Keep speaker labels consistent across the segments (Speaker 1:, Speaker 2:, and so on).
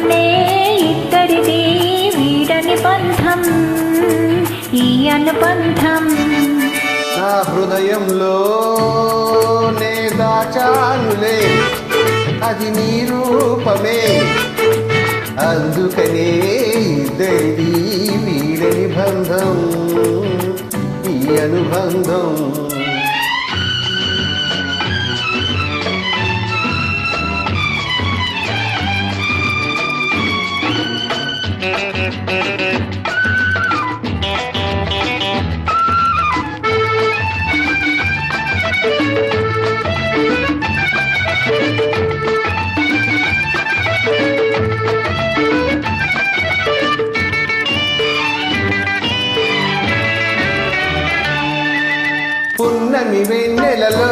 Speaker 1: అందుకనే ఇద్దరిది వీడని బంధం ఈ అనుబంధం.
Speaker 2: నా హృదయంలో నే దాచానులే అది నీ రూపమే. అందుకనే ఇద్దరిది వీడని బంధం ఈ అనుబంధం. పున్నమి వెన్నెలలో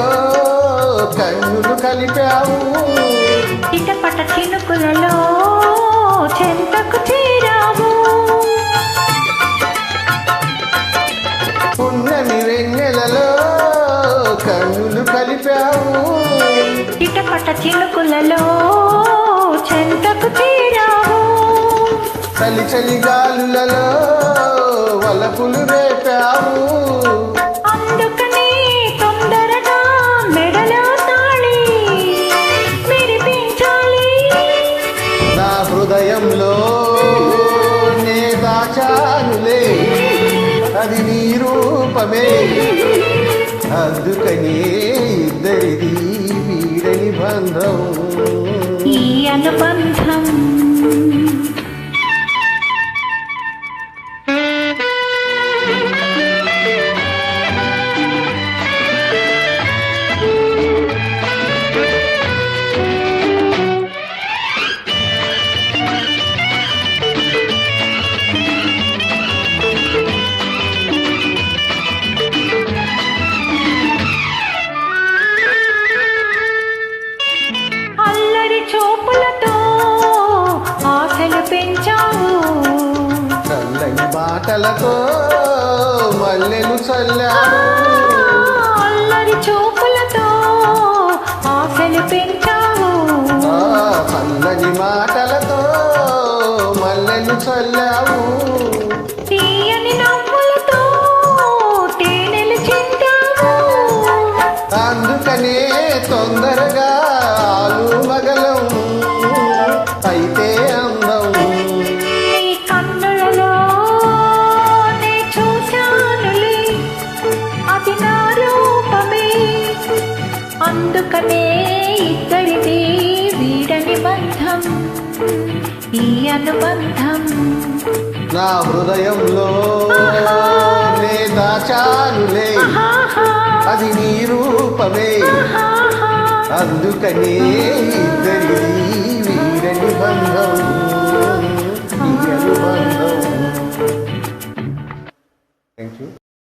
Speaker 2: కన్నులు కలిపావు.
Speaker 1: చిటపట చినుకులలో చెంతకు చేరావు.
Speaker 2: పున్నమి వెన్నెలలో కన్నులు కలిపావు.
Speaker 1: చిటపట చినుకులలో చెంతకు చేరావు.
Speaker 2: చలి చలి గాలులలో వలపులు రేపావు. రూపమే అందుకనే ఇద్దరిది వీడని బంధం.
Speaker 1: ఈ అనుబంధం
Speaker 2: బాటలతో మల్లెలు చల్లావు
Speaker 1: అల్లరి చూపులతో ఆశలు పెంచావు.
Speaker 2: చల్లని మాటలతో మల్లెలు చల్లావు.
Speaker 1: తీయని నవ్వులతో తేనెలు చింటావు.
Speaker 2: అందుకనే తొందరగా ఆలు మగలం
Speaker 1: రూపమే అందుకనే ఇద్దరిది వీడని బంధం ఈ అనుబంధం.
Speaker 2: నా హృదయంలో నే దాచానులే అది నీ రూపమే. అందుకనే ఇద్దరిది వీరని బంధం.